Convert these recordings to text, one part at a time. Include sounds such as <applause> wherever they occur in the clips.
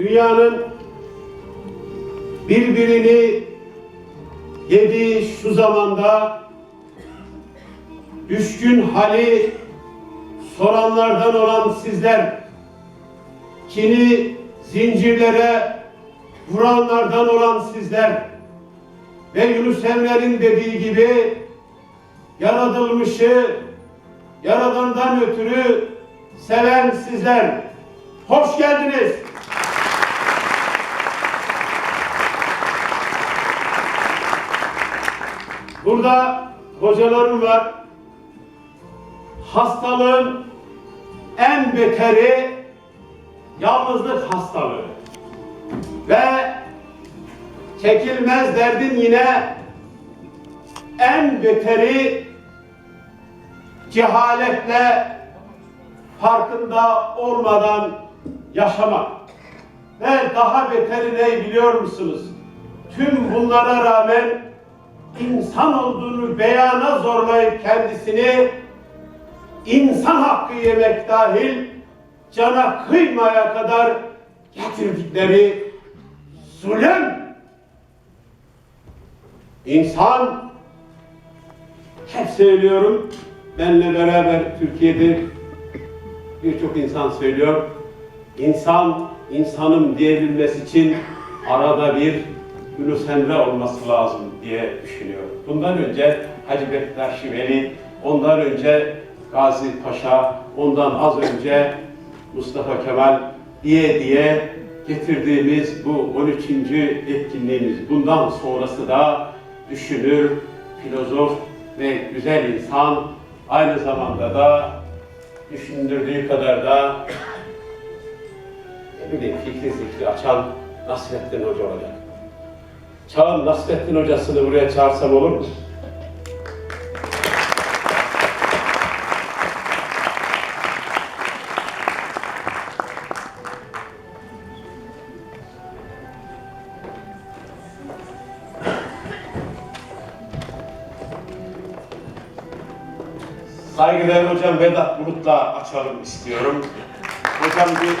Dünyanın birbirini yediği şu zamanda düşkün hali soranlardan olan sizler, kini zincirlere vuranlardan olan sizler ve Yunus Emre'nin dediği gibi yaratılmışı yaradandan ötürü seven sizler. Hoş geldiniz. Burada hocalarım var. Hastalığın en beteri yalnızlık hastalığı. Ve çekilmez derdin yine en beteri cehaletle farkında olmadan yaşamak. Ve daha beteri ne biliyor musunuz? Tüm bunlara rağmen insan olduğunu beyana zorlayıp kendisini insan hakkı yemek dahil cana kıymaya kadar getirdikleri zulüm. İnsan hep söylüyorum benle beraber Türkiye'de birçok insan söylüyor. İnsan insanım diyebilmesi için arada bir Yunus Emre olması lazım diye düşünüyor. Bundan önce Hacı Bektaş Veli, ondan önce Gazi Paşa, ondan az önce Mustafa Kemal diye diye getirdiğimiz bu 13. etkinliğimiz. Bundan sonrası da düşünür, filozof ve güzel insan aynı zamanda da düşündürdüğü kadar da ne bileyim fikri zikri açan Nasrettin Hoca olacak. Çağın Nasrettin Hocasını buraya çağırsam olur mu? Saygıdeğer hocam Vedat Bulut'la açalım istiyorum. Hocam bir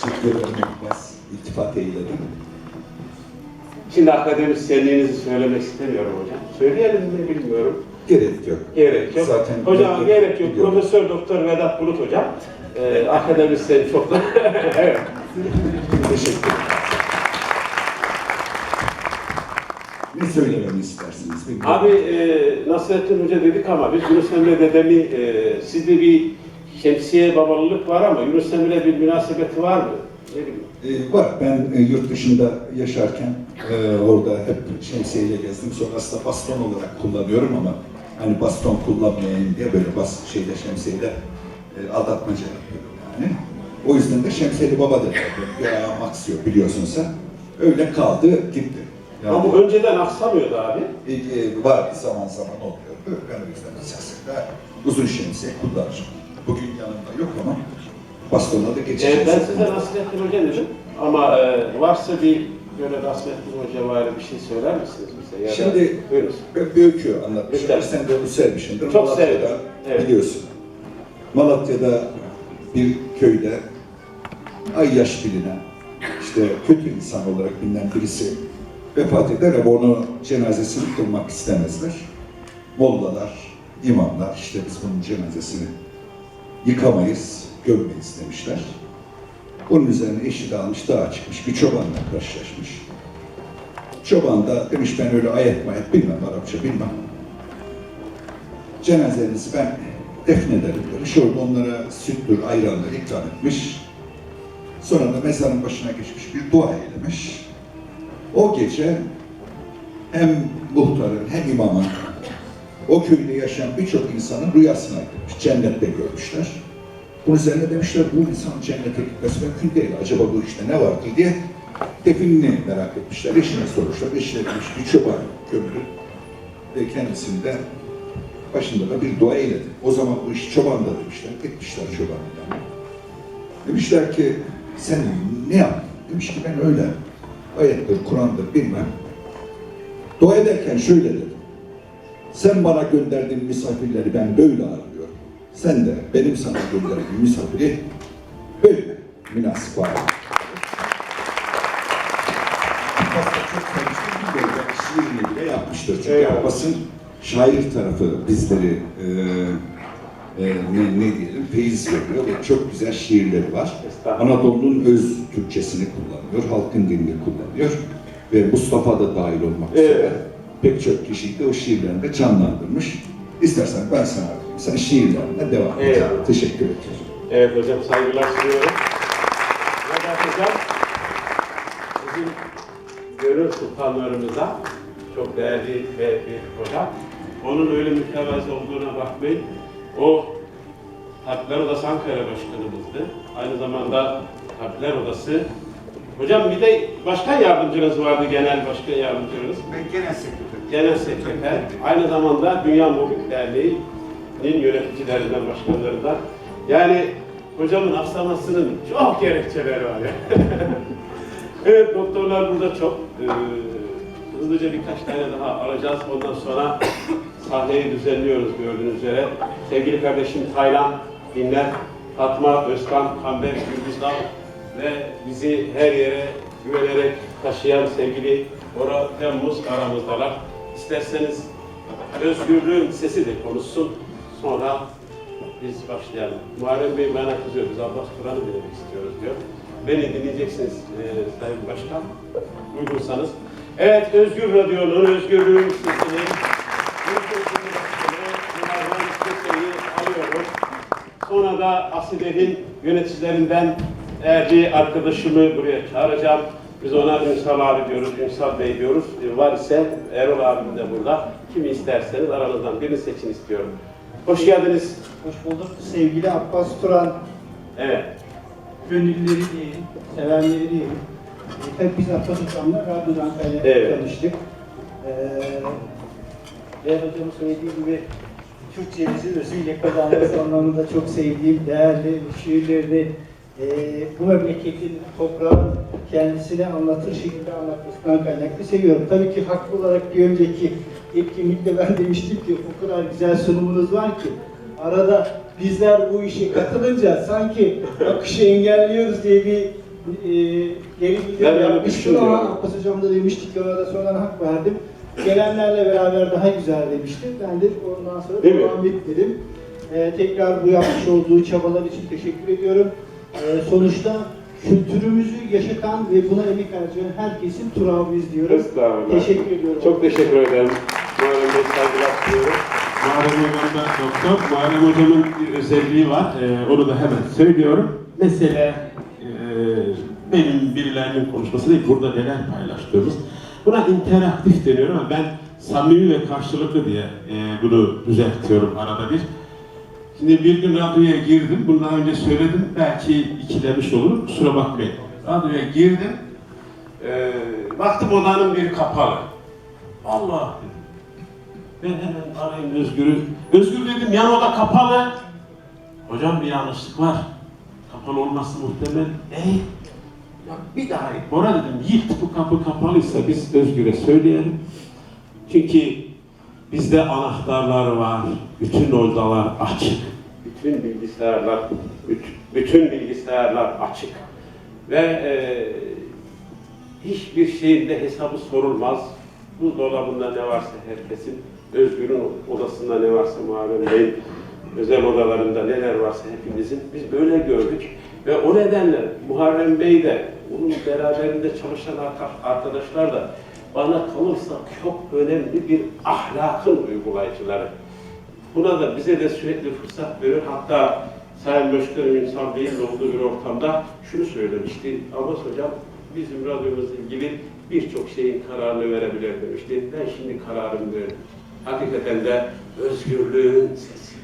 Teşekkür ederim. İltifat eyledim. Şimdi akademisyenliğinizi söylemek istemiyorum hocam. Söyleyelim mi bilmiyorum. Gerek yok. Gerek yok. Zaten hocam bilgi- gerek yok. biliyorum. Profesör Doktor Vedat Bulut hocam. Ee, akademisyen çok da <laughs> evet. Teşekkür ederim. Ne söylememi istersiniz? Bilmiyorum. Abi e, Nasrettin Hoca dedik ama biz Yunus Emre dedemi e, sizde bir şemsiye babalılık var ama Yunus Emre bir münasebeti var mı? Ee, var. Ben e, yurt dışında yaşarken e, orada hep şemsiyeyle gezdim. Sonrasında baston olarak kullanıyorum ama hani baston kullanmayayım diye böyle bas şeyle şemsiyeyle e, aldatmaca yapıyorum yani. O yüzden de şemsiyeli baba. Bir ayağım aksıyor biliyorsun sen. Öyle kaldı gitti. Yani- Ama bu önceden aksamıyordu abi. E, e, var zaman zaman oluyor. Ben o yüzden sıklıkla uzun şemsiye kullanırım. Bugün yanımda yok ama bastona da geçeceğiz. Ee, ben size Nasrettin Hoca dedim ama e, varsa bir böyle Nasrettin Hoca var bir şey söyler misiniz bize? Ya da- Şimdi buyurun. ben bir öykü anlatmışım. Lütfen. Sen de onu sevmişsindir. Çok Malatya'da sevdim, evet. Biliyorsun. Malatya'da bir köyde ay yaş bilinen, işte kötü insan olarak bilinen birisi vefat eder ama onu cenazesini kılmak istemezler. Mollalar, imamlar işte biz bunun cenazesini yıkamayız, gömmeyiz demişler. Onun üzerine eşi de almış dağa çıkmış, bir çobanla karşılaşmış. Çoban da demiş ben öyle ayet mayet bilmem, Arapça bilmem. Cenazenizi ben defnederim demiş. Orada onlara süttür, ayranlar ikram etmiş. Sonra da mezarın başına geçmiş, bir dua eylemiş. O gece hem muhtarın hem imamın o köyde yaşayan birçok insanın rüyasına girmiş. Cennette görmüşler. Bunun üzerine demişler bu insan cennete gitmesi mümkün değil. Acaba bu işte ne vardır diye definini merak etmişler. Eşine sormuşlar. Eşine demiş bir çoban gömülü ve kendisini de başında da bir dua eyledi. O zaman bu iş çobanda demişler. Gitmişler çobanın yanına. Demişler ki sen ne yaptın? Demiş ki ben öyle ayettir, Kur'an'dır bilmem. Dua ederken şöyle dedim. Sen bana gönderdiğin misafirleri ben böyle ağırlıyorum. Sen de benim sana gönderdiğim misafiri münasip belki şiirini bile yapmıştır. Çünkü Evet. Abbas'ın şair tarafı bizleri e, e, ne, ne diyelim feyiz veriyor ve çok güzel şiirleri var. Anadolu'nun öz Türkçesini kullanıyor, halkın dilini kullanıyor ve Mustafa da dahil olmak Evet. üzere pek çok kişiyi de o şiirlerinde canlandırmış. İstersen ben sana sen şiirlerine devam et. Evet. Teşekkür ederim. Evet hocam saygılar sunuyorum. Vedat hocam bizim gönül sultanlarımıza çok değerli ve bir hoca. Onun öyle mütevazı olduğuna bakmayın. O Tabipler Odası Ankara Başkanımızdı. Aynı zamanda Tabipler Odası Hocam bir de başkan yardımcınız vardı, genel başkan yardımcınız. Ben genel sekreter. Genel sekreter, aynı zamanda Dünya Mobbing Derneği'nin yöneticilerinden, başkanlarından. Yani hocamın aksamasının çok gerekçeleri var ya. <laughs> evet, doktorlar burada çok. Ee, hızlıca birkaç tane daha alacağız. Ondan sonra sahneyi düzenliyoruz gördüğünüz üzere. Sevgili kardeşim Taylan Dinler, Fatma Özkan, Kamber Gürbüzdal ve bizi her yere güvenerek taşıyan sevgili Bora Temmuz aramızdalar. İsterseniz özgürlüğün sesi de konuşsun. Sonra biz başlayalım. Muharrem Bey bana kızıyor. Biz Abbas Kur'an'ı dinlemek istiyoruz diyor. Beni dinleyeceksiniz e, Sayın Başkan. Uygunsanız. Evet, Özgür Radyo'nun özgürlüğün sesini sesini Muharrem Köse'yi alıyorum. Sonra da Aside'nin yöneticilerinden değerli arkadaşımı buraya çağıracağım. Biz ona Ünsal abi diyoruz, Ünsal Bey diyoruz. E, Var ise Erol abim de burada. Kimi isterseniz aranızdan birini seçin istiyorum. Hoş geldiniz. Hoş bulduk sevgili Abbas Turan, Evet. gönüllüleri diyelim, sevenleri diyelim. E, tabii biz Abbas Hocam'la radyodan kaynak Evet. tanıştık. Ee, Değer Hocam'ın söylediği gibi Türkçemizi özüyle kazanması <laughs> anlamında çok sevdiğim, değerli şiirlerini e, bu memleketin toprağı kendisine anlatır şekilde anlatmasından kaynaklı seviyorum. Tabii ki haklı olarak bir önceki etkinlikte ben demiştim ki o kadar güzel sunumunuz var ki arada bizler bu işe katılınca sanki akışı engelliyoruz diye bir e, geri bildirim yapmıştım ama. Abbas Hocam da demiştik ki ona da sonradan hak verdim. Gelenlerle beraber daha güzel demişti. Ben de ondan sonra Değil devam etmedim. Ee, tekrar bu yapmış olduğu çabalar için teşekkür ediyorum. Ee, sonuçta kültürümüzü yaşatan ve buna emek harcayan herkesin diyorum. Estağfurullah. Teşekkür ediyorum. Çok teşekkür ederim. Muharrem Bey saygılar sunuyorum. Muharrem Hocam da doktor. Muharrem Hocam'ın bir özelliği var. Ee, onu da hemen söylüyorum. Mesele e, benim birilerinin konuşması değil, burada neler paylaştığımız. Buna interaktif deniyor ama ben samimi ve karşılıklı diye e, bunu düzeltiyorum arada bir. Şimdi bir gün radyoya girdim, bunu daha önce söyledim, belki ikilemiş olurum, kusura bakmayın. Radyoya girdim, e, baktım odanın bir kapalı. Allah dedim. Ben hemen arayayım Özgür'ü. Özgür dedim yan oda kapalı. Hocam bir yanlışlık var. Kapalı olması muhtemel. E ya bir daha git. Bora dedim yiğit bu kapı kapalıysa biz Özgür'e söyleyelim. Çünkü bizde anahtarlar var. Bütün odalar açık. Bütün bilgisayarlar, bütün bilgisayarlar açık. Ve e, hiçbir şeyin de hesabı sorulmaz. Buzdolabında ne varsa herkesin, Özgür'ün odasında ne varsa Muharrem Bey'in özel odalarında neler varsa hepimizin biz böyle gördük. Ve o nedenle Muharrem Bey de, onun beraberinde çalışan arka- arkadaşlar da bana kalırsa çok önemli bir ahlakın uygulayıcıları. Buna da bize de sürekli fırsat veriyor. Hatta Sayın Başkanım İnsan Bey'in olduğu bir ortamda şunu söylemişti. Abbas Hocam bizim radyomuzla ilgili birçok şeyin kararını verebilir demişti. Ben şimdi kararımı verdim. Hakikaten de özgürlüğün sesi.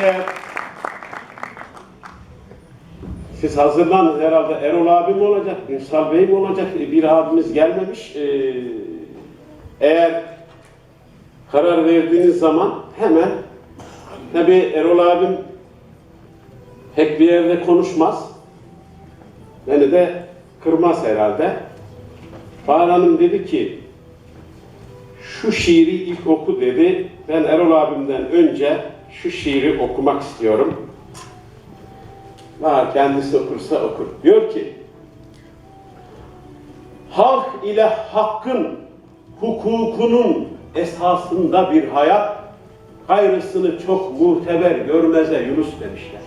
Evet. Siz hazırlanın herhalde Erol abi mi olacak, Ünsal Bey mi olacak? E, Bir abimiz gelmemiş. Ee, eğer karar verdiğiniz zaman hemen tabi Erol abim pek bir yerde konuşmaz. Beni de kırmaz herhalde. Bahar Hanım dedi ki şu şiiri ilk oku dedi. Ben Erol abimden önce şu şiiri okumak istiyorum. Var kendisi okursa okur. Diyor ki, Halk ile hakkın, hukukunun esasında bir hayat, gayrısını çok muteber görmeze Yunus demişler.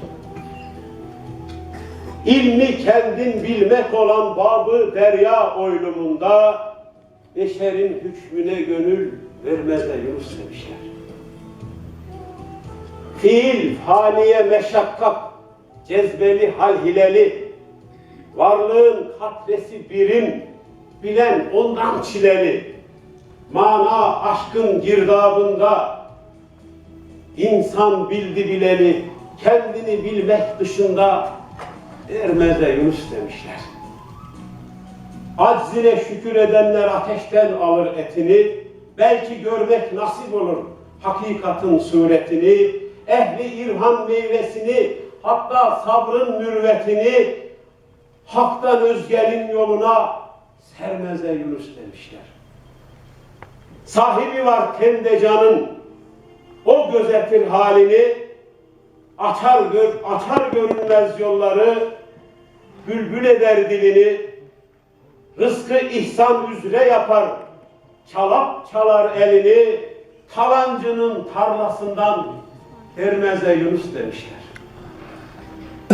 İlmi kendin bilmek olan babı derya oylumunda, beşerin hükmüne gönül vermeze Yunus demişler. Fiil, haliye, meşakkat, cezbeli, hal hileli, varlığın katresi birim, bilen ondan çileli, mana aşkın girdabında, insan bildi bileni, kendini bilmek dışında ermeze Yunus demişler. Aczine şükür edenler ateşten alır etini, belki görmek nasip olur hakikatin suretini, ehli irham meyvesini, hatta sabrın mürvetini, haktan özgenin yoluna sermeze Yunus demişler. Sahibi var tende canın, o gözetir halini, açar, gör, açar görünmez yolları, bülbül eder dilini, rızkı ihsan üzere yapar, çalap çalar elini, talancının tarlasından vermeze Yunus demişler.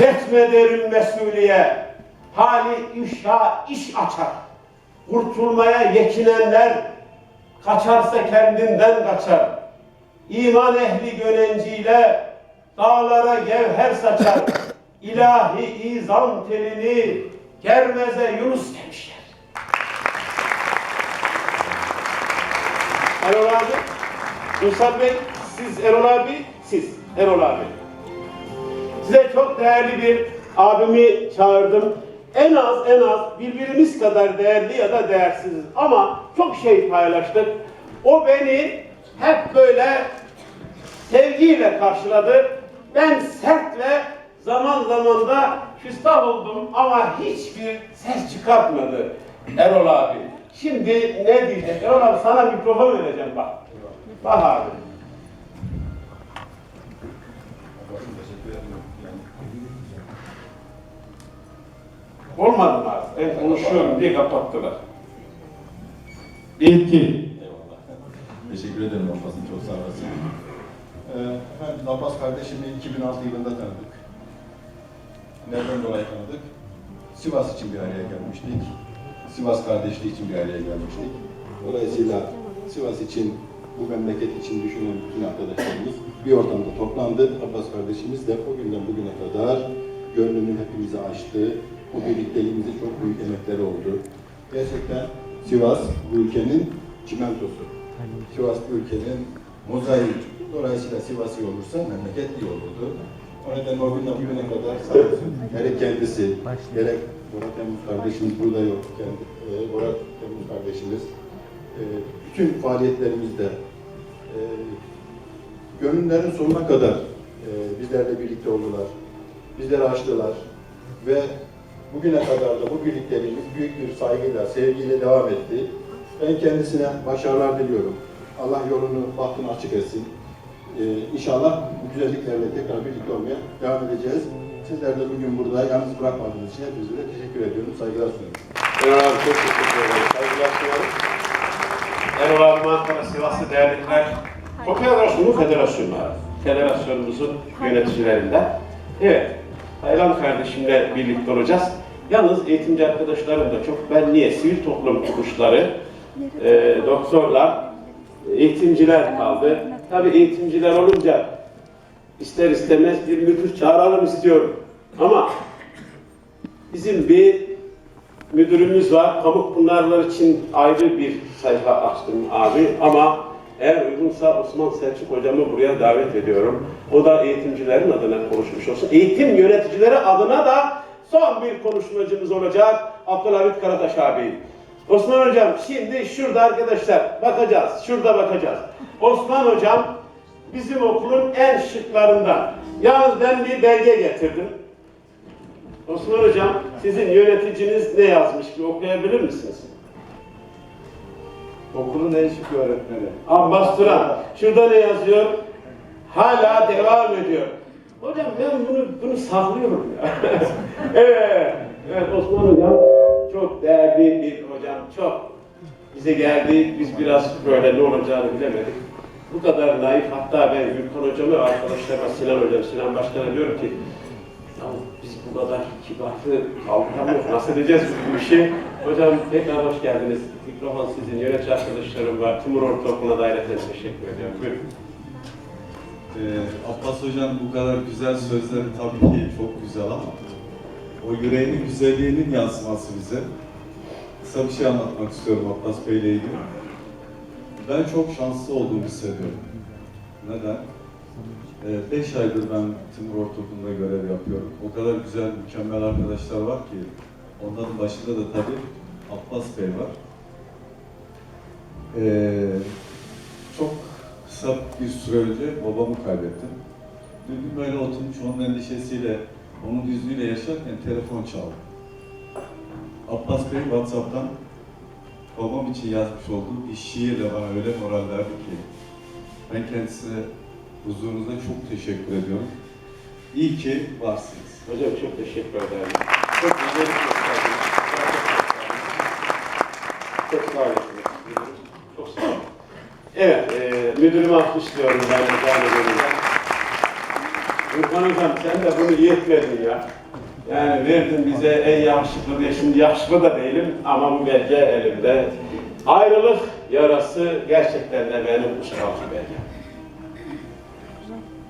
Etme derin mesuliye, hali işa iş açar. Kurtulmaya yekinenler, kaçarsa kendinden kaçar. İman ehli gönenciyle dağlara gevher saçar. İlahi izam telini germeze Yunus demişler. Erol abi, Ünsal Bey, siz Erol abi, siz Erol abi. Size çok değerli bir abimi çağırdım. En az en az birbirimiz kadar değerli ya da değersiziz ama çok şey paylaştık. O beni hep böyle sevgiyle karşıladı. Ben sert ve zaman zaman da küstah oldum ama hiçbir ses çıkartmadı Erol abi. Şimdi ne diyecek? Erol abi sana mikrofon vereceğim bak. Bak abi. Olmadı mı abi? Ben konuşuyorum diye kapattılar. İlki. Eyvallah. Teşekkür ederim Abbas'ım çok sağ olasın. Ee, efendim Abbas kardeşimi 2006 yılında tanıdık. Nereden dolayı tanıdık? Sivas için bir araya gelmiştik. Sivas kardeşliği için bir araya gelmiştik. Dolayısıyla Sivas için, bu memleket için düşünen bütün arkadaşlarımız bir ortamda toplandı. Abbas kardeşimiz de o günden bugüne kadar gönlünün hepimize açtığı, bu birlikteliğimize çok büyük emekleri oldu. Gerçekten Sivas bu ülkenin çimentosu. Sivas bu ülkenin mozaiği. Dolayısıyla Sivas iyi olursa memleket iyi olurdu. O nedenle o günden bugüne kadar sağ olsun. Gerek kendisi, gerek Murat Temmuz kardeşimiz burada yok. Kendi, e, Murat Temmuz kardeşimiz. E, bütün faaliyetlerimizde e, gönüllerin sonuna kadar e, bizlerle birlikte oldular. Bizleri açtılar ve bugüne kadar da bu birlikteliğimiz büyük bir saygıyla, sevgiyle devam etti. Ben kendisine başarılar diliyorum. Allah yolunu, bahtını açık etsin. Ee, inşallah bu güzelliklerle tekrar birlikte olmaya devam edeceğiz. Sizler de bugün burada yalnız bırakmadığınız için hepinize de teşekkür ediyorum. Saygılar sunuyorum. Erol abi çok teşekkür ederim. Saygılar sunarım. Erol abi Ankara Sivaslı Dernekler Konfederasyonu Federasyonu. Federasyonumuzun yöneticilerinden. Evet, Taylan kardeşimle birlikte olacağız. Yalnız eğitimci arkadaşlarım da çok ben niye sivil toplum kuruluşları, e, doktorlar, eğitimciler kaldı. Tabii eğitimciler olunca ister istemez bir müdür çağıralım istiyorum. Ama bizim bir müdürümüz var. Pamukpınarlar için ayrı bir sayfa açtım abi ama eğer uygunsa Osman Selçuk hocamı buraya davet ediyorum. O da eğitimcilerin adına konuşmuş olsun. Eğitim yöneticileri adına da son bir konuşmacımız olacak Abdülhamit Karataş abi. Osman hocam şimdi şurada arkadaşlar bakacağız. Şurada bakacağız. Osman hocam bizim okulun en şıklarından. Yalnız ben bir belge getirdim. Osman Hocam, sizin yöneticiniz ne yazmış ki okuyabilir misiniz? Okulun en şık öğretmeni. Abbas Turan. Şurada ne yazıyor? hala devam ediyor. Hocam ben bunu bunu saklıyorum ya. <laughs> evet, evet Osman hocam çok değerli bir hocam, çok bize geldi. Biz biraz böyle ne olacağını bilemedik. Bu kadar naif, hatta ben Gürkan hocama arkadaşlarıma Sinan hocam, Sinan Başkan'a diyorum ki ya biz bu kadar kibarlığı kaldıramıyoruz. Nasıl edeceğiz bu işi? Hocam tekrar hoş geldiniz. Mikrofon sizin, yönetici arkadaşlarım var. Timur Ortaokulu'na da ayrıca teşekkür ediyorum. Buyurun. Ee, Abbas Hoca'nın bu kadar güzel sözleri tabii ki çok güzel ama o yüreğinin güzelliğinin yansıması bize. Kısa bir şey anlatmak istiyorum Abbas Bey ile ilgili. Ben çok şanslı olduğumu hissediyorum. Neden? 5 aydır ben Timur Ortaokulu'nda görev yapıyorum. O kadar güzel, mükemmel arkadaşlar var ki onların başında da tabii Abbas Bey var. Ee, çok kısa bir süre önce babamı kaybettim. Bir gün böyle oturmuş onun endişesiyle, onun hüznüyle yaşarken telefon çaldı. Abbas Bey WhatsApp'tan babam için yazmış olduğu bir şiirle bana öyle moral verdi ki ben kendisine huzurunuzda çok teşekkür ediyorum. İyi ki varsınız. Hocam çok teşekkür ederim. Çok güzel. Çok sağ olun. Çok sağ olun. Evet, e, müdürümü alkışlıyorum ben de gönülden. Gürkan Hocam sen de bunu iyi etmedin ya. Yani verdin bize en yakışıklı diye. Şimdi yakışıklı da değilim ama bu belge elimde. Ayrılık yarası gerçekten de benim ışıklı belgem.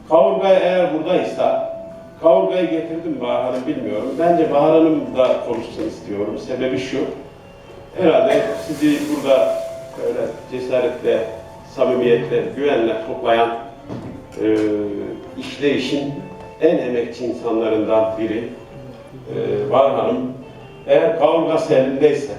Kavurga eğer buradaysa, kavurgayı getirdim Bahar Hanım bilmiyorum. Bence Bahar Hanım da konuşsun istiyorum. Sebebi şu, herhalde sizi burada böyle cesaretle, samimiyetle, güvenle toplayan e, işleyişin en emekçi insanlarından biri e, Bahar Hanım. Eğer kavurga elindeyse,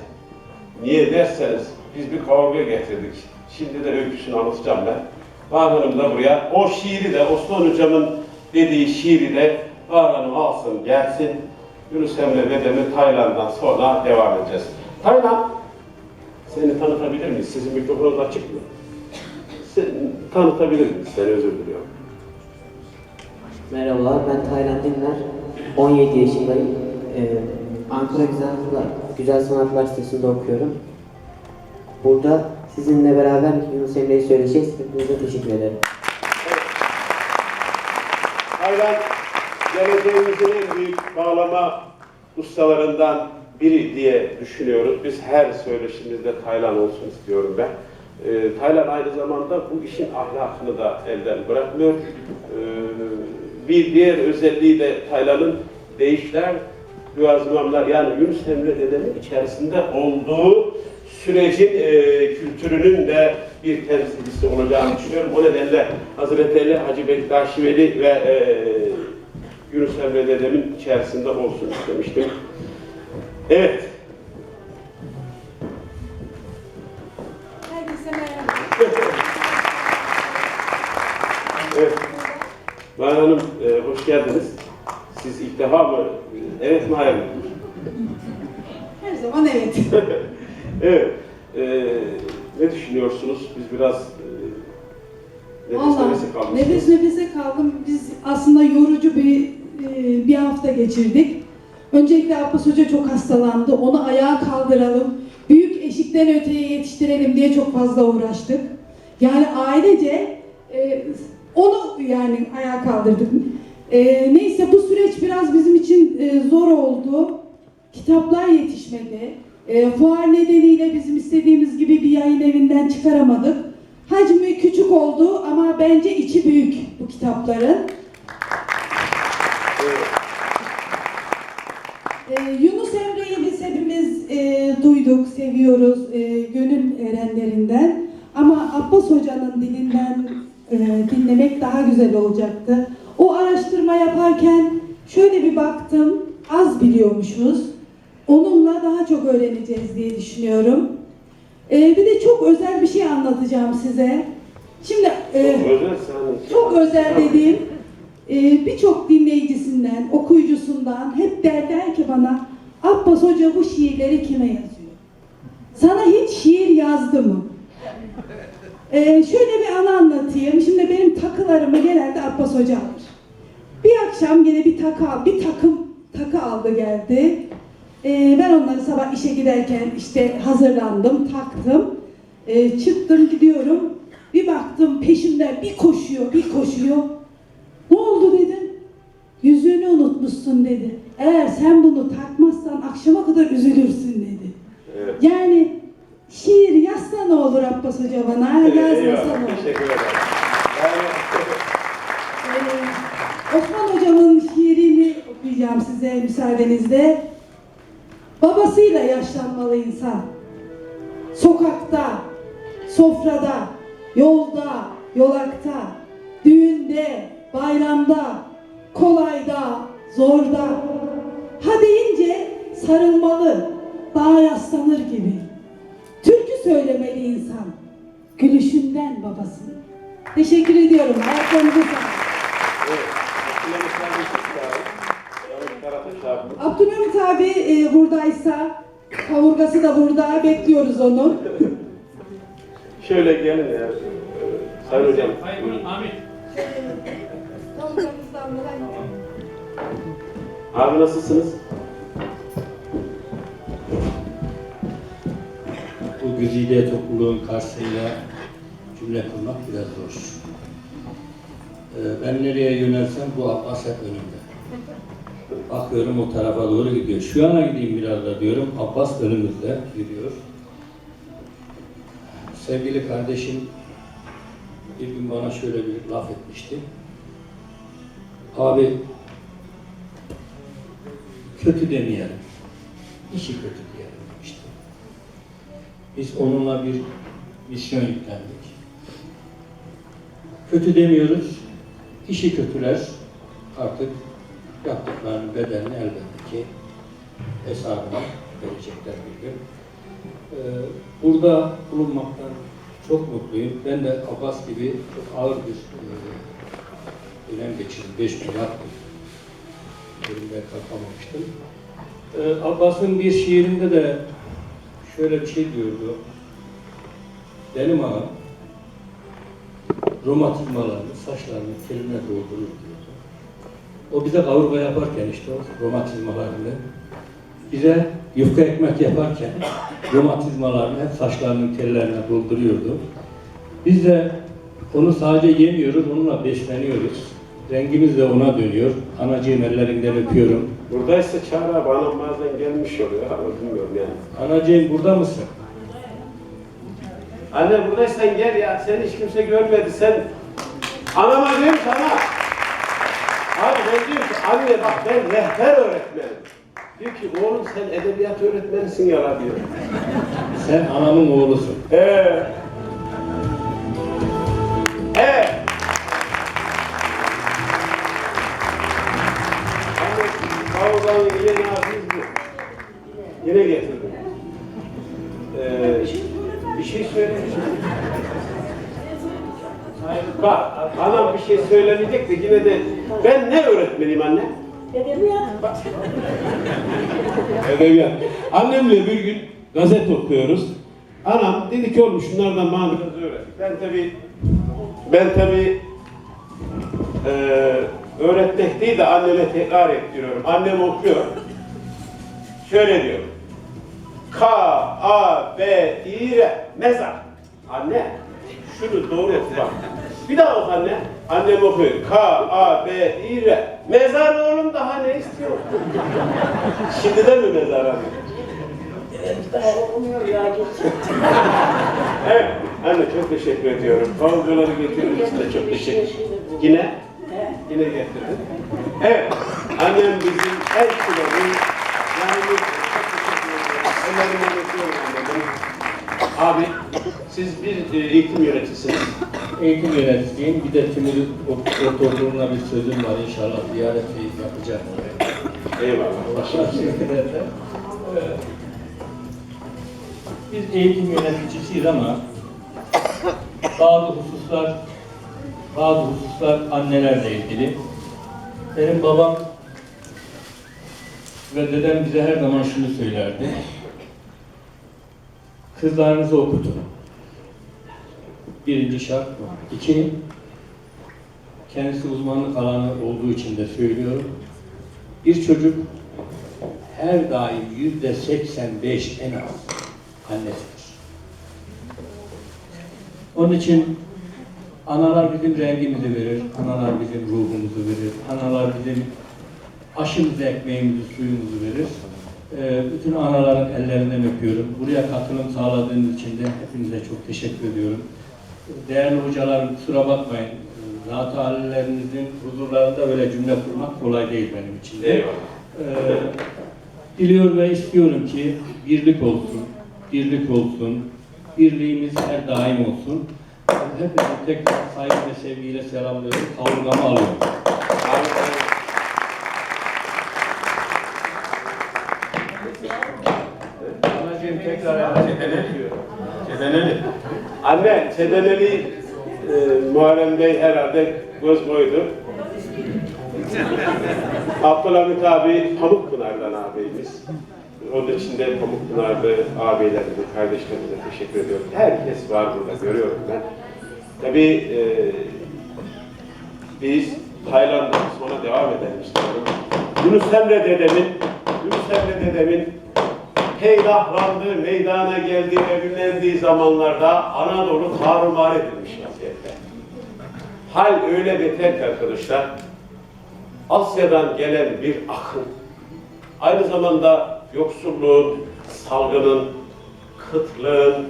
niye derseniz biz bir kavurga getirdik. Şimdi de öyküsünü anlatacağım ben. Bahar Hanım da buraya. O şiiri de Osman Hocam'ın dediği şiiri de Bahar Hanım alsın gelsin. Yunus Emre Dedem'i Tayland'dan sonra devam edeceğiz. Tayland, seni tanıtabilir miyiz? Sizin mikrofonunuz açık mı? Sen, tanıtabilir miyiz? Seni özür diliyorum. Merhabalar, ben Taylan Dinler. 17 yaşındayım. Ee, Ankara Güzel, Sanatlar, Güzel Sanatlar Lisesi'nde okuyorum. Burada sizinle beraber Yunus Emre'yi söyleyeceğiz. Hepinize teşekkür ederim. Tayland, geleceğimizin en büyük bağlama ustalarından biri diye düşünüyoruz. Biz her söyleşimizde Taylan olsun istiyorum ben. Ee, Taylan aynı zamanda bu işin ahlakını da elden bırakmıyor. Ee, bir diğer özelliği de Taylan'ın değişler, duazmamlar yani Yunus Emre dedemin içerisinde olduğu sürecin e, kültürünün de bir temsilcisi olacağını düşünüyorum. O nedenle Hazreti Ali, Hacı Bektaşi Veli ve e, Yunus Emre dedemin içerisinde olsun istemiştim. Evet, Bahar Hanım, e, hoş geldiniz. Siz ilk defa mı? Evet mi, hayır mı? Her zaman evet. <laughs> Evet. E, ne düşünüyorsunuz? Biz biraz e, nefes Vallahi nefese kalmışız. nefes nefese kaldım. Biz aslında yorucu bir e, bir hafta geçirdik. Öncelikle Abbas Hoca çok hastalandı. Onu ayağa kaldıralım. Büyük eşikten öteye yetiştirelim diye çok fazla uğraştık. Yani ailece e, onu yani ayağa kaldırdık. E, neyse bu süreç biraz bizim için e, zor oldu. Kitaplar yetişmedi. E, fuar nedeniyle bizim istediğimiz gibi bir yayın evinden çıkaramadık. Hacmi küçük oldu ama bence içi büyük bu kitapların. Ee, Yunus Emre'yi biz hepimiz e, duyduk, seviyoruz e, gönül erenlerinden. Ama Abbas Hoca'nın dilinden e, dinlemek daha güzel olacaktı. O araştırma yaparken şöyle bir baktım, az biliyormuşuz. Onunla daha çok öğreneceğiz diye düşünüyorum. E, bir de çok özel bir şey anlatacağım size. Şimdi e, Çok özel çok özel dediğim e, birçok dinleyicisinden, okuyucusundan hep derler ki bana Abbas Hoca bu şiirleri kime yazıyor? Sana hiç şiir yazdı mı? Ee, şöyle bir anı anlatayım. Şimdi benim takılarımı genelde Abbas Hoca alır. Bir akşam yine bir takı bir takım takı aldı geldi. Ee, ben onları sabah işe giderken işte hazırlandım, taktım. Ee, çıktım gidiyorum. Bir baktım peşimden bir koşuyor, bir koşuyor. Ne oldu dedim. Yüzüğünü unutmuşsun dedi. Eğer sen bunu takmazsan akşama kadar üzülürsün dedi. Evet. Yani ne olur Abbas Hoca bana, ne Eyvallah, olur. Teşekkür ederim. Ee, Osman Hocam'ın şiirini okuyacağım size müsaadenizle. Babasıyla yaşlanmalı insan. Sokakta, sofrada, yolda, yolakta, düğünde, bayramda, kolayda, zorda. Ha deyince sarılmalı, dağa yaslanır gibi. Türkü söylemeli insan, gülüşünden babasının. Teşekkür ediyorum. Ayaklarınıza sağlık. evet. Abdülhamit abi e, buradaysa, kavurgası da burada, bekliyoruz onu. <laughs> Şöyle gelin ya. Sayın hocam. Abi nasılsınız? Güzide topluluğun karşısıyla cümle kurmak biraz zor. Ee, ben nereye yönelsem bu Abbas hep önümde. Bakıyorum o tarafa doğru gidiyor. Şu yana gideyim biraz da diyorum. Abbas önümüzde yürüyor. Sevgili kardeşim bir gün bana şöyle bir laf etmişti. Abi kötü demeyelim. İşi kötü. Biz onunla bir misyon yüklendik. Kötü demiyoruz, işi kötüler artık yaptıklarının bedelini elbette ki hesabına verecekler bir gün. Ee, burada bulunmaktan çok mutluyum. Ben de Abbas gibi çok ağır bir e, dönem geçirdim. Beş gün yattım. Yerimden kalkamamıştım. Ee, Abbas'ın bir şiirinde de şöyle bir şey diyordu. Benim ağam romatizmalarını, saçlarını teline doldurur diyordu. O bize kavurga yaparken işte o romatizmalarını, bize yufka ekmek yaparken romatizmalarını hep saçlarının tellerine dolduruyordu. Biz de onu sadece yemiyoruz, onunla besleniyoruz. Rengimiz de ona dönüyor. Anacığım ellerinden öpüyorum. Buradaysa Çağrı abi anam bazen gelmiş oluyor ama bilmiyorum yani. Anacığım burada mısın? Anne buradaysan gel ya. Seni hiç kimse görmedi. Sen anama diyorum sana. Abi ben diyorum ki anne bak ben rehber öğretmenim. Diyor ki oğlum sen edebiyat öğretmenisin ya diyor. Sen anamın oğlusun. Evet. Söylemeyecek de yine de ben ne öğretmeniyim anne? Edebiyat. Edebiyat. Annemle bir gün gazete okuyoruz. Anam dedi ki oğlum şunlardan bana biraz öğret. Ben tabi ben tabi eee öğretmek değil de anneme tekrar ettiriyorum. Annem okuyor. Şöyle diyor. K, A, B, İ, R. Mezar. Anne şunu doğru oku bak. Bir daha oku anne. Annem okuyor. K, A, B, İ, R. Mezar oğlum daha ne istiyor? Şimdiden mi mezar arıyor? Evet, anne çok teşekkür ediyorum. Kavgaları getirdiğiniz için de çok teşekkür Yine? Yine getirdin. Evet, annem bizim el kulağımız. Yani öpüyorum annemin. Abi, siz bir e, eğitim yöneticisiniz. Eğitim yöneticisiyim. Bir de Timur Ortaokulu'na bir sözüm var inşallah. Ziyareti yapacağım oraya. Eyvallah. Ee, Biz eğitim yöneticisiyiz ama bazı hususlar bazı hususlar annelerle ilgili. Benim babam ve dedem bize her zaman şunu söylerdi. Kızlarınızı okutun. Birinci şart bu. İki, kendisi uzmanlık alanı olduğu için de söylüyorum. Bir çocuk her daim yüzde 85 en az annesidir. Onun için analar bizim rengimizi verir, analar bizim ruhumuzu verir, analar bizim aşımızı, ekmeğimizi, suyumuzu verir. Ee, bütün anaların ellerinden öpüyorum. Buraya katılım sağladığınız için de hepinize çok teşekkür ediyorum. Değerli hocalarım kusura bakmayın. Zat hallerinizin huzurlarında böyle cümle kurmak kolay değil benim için de. Eyvallah. Ee, diliyor ve istiyorum ki birlik olsun, birlik olsun, birliğimiz her daim olsun. Hepinizi tekrar saygı ve sevgiyle selamlıyorum, kavurgama alıyorum. Anacığım tekrar Çedeneli. Anne, Çedeneli e, Muharrem Bey herhalde göz koydu. Abdülhamit abi Pamukpınar'dan ağabeyimiz. Onun içinde Pamukpınar'da ağabeylerimize, kardeşlerimize teşekkür ediyorum. Herkes var burada, görüyorum ben. Tabii e, biz Tayland'dan sonra devam edelim istiyorum. Yunus Emre dedemin, Yunus Emre dedemin peydahlandığı, meydana geldiği, evlendiği zamanlarda Anadolu tarumar edilmiş vaziyette. Hal öyle beter ki arkadaşlar, Asya'dan gelen bir akım, aynı zamanda yoksulluğun, salgının, kıtlığın,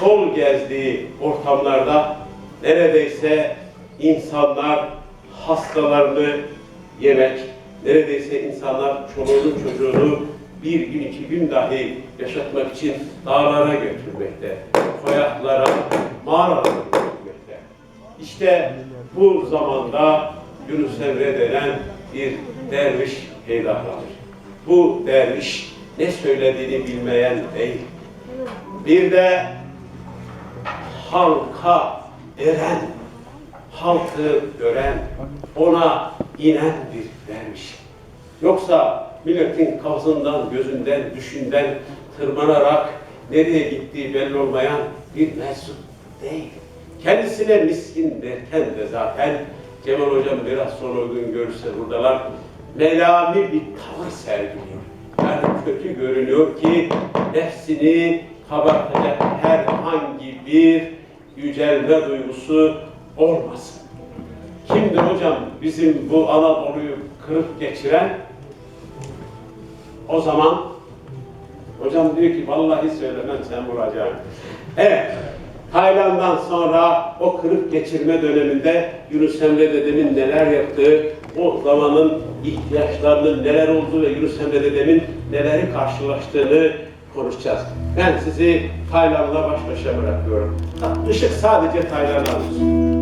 kol gezdiği ortamlarda neredeyse insanlar hastalarını yemek, neredeyse insanlar çoluğunu çocuğunu bir gün iki gün dahi yaşatmak için dağlara götürmekte, koyaklara, mağaralara götürmekte. İşte bu zamanda Yunus Emre denen bir derviş peydahlanır. Bu derviş ne söylediğini bilmeyen değil. Bir de halka eren, halkı gören, ona inen bir derviş. Yoksa milletin kafasından, gözünden, düşünden tırmanarak nereye gittiği belli olmayan bir mensup değil. Kendisine miskin derken de zaten Cemal Hocam biraz sonra o gün görürse buradalar melami bir tavır sergiliyor. Yani kötü görünüyor ki nefsini kabartacak herhangi bir yücelme duygusu olmasın. Kimdir hocam bizim bu Anadolu'yu kırıp geçiren? O zaman hocam diyor ki vallahi söylemem sen vuracaksın. Evet. Tayland'dan sonra o kırıp geçirme döneminde Yunus Emre dedemin neler yaptığı, o zamanın ihtiyaçlarının neler olduğu ve Yunus Emre dedemin neleri karşılaştığını konuşacağız. Ben sizi Tayland'la baş başa bırakıyorum. Işık sadece Tayland'a olsun.